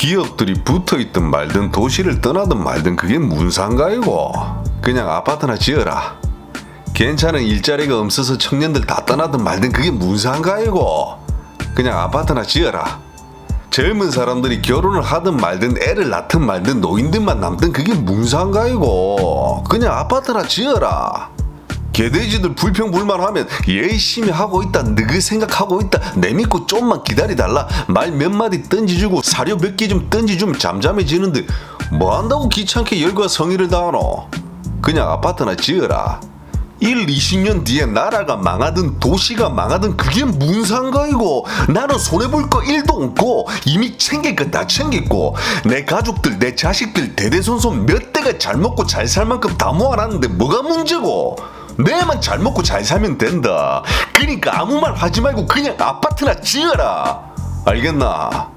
기업들이 붙어있든 말든 도시를 떠나든 말든 그게 무슨 상가이고. 그냥 아파트나 지어라. 괜찮은 일자리가 없어서 청년들 다 떠나든 말든 그게 무슨 상가이고. 그냥 아파트나 지어라. 젊은 사람들이 결혼을 하든 말든 애를 낳든 말든 노인들만 남든 그게 무슨 상가이고. 그냥 아파트나 지어라 개돼지들 불평불만하면 열심히 하고 있다 너그 생각하고 있다. 내 믿고 좀만 기다리달라. 말 몇 마디 던지주고 사료 몇 개 좀 던지주면 잠잠해지는데 뭐 한다고 귀찮게 열과 성의를 다하노? 그냥 아파트나 지어라 1, 20년 뒤에 나라가 망하든 도시가 망하든 그게 무슨 상관이고? 나는 손해볼 거 1도 없고 이미 챙길 거 다 챙겼고 내 가족들 내 자식들 대대손손 몇 대가 잘 먹고 잘 살 만큼 다 모아놨는데 뭐가 문제고? 내만 잘 먹고 잘 살면 된다. 그러니까 아무 말 하지 말고 그냥 아파트나 지어라. 알겠나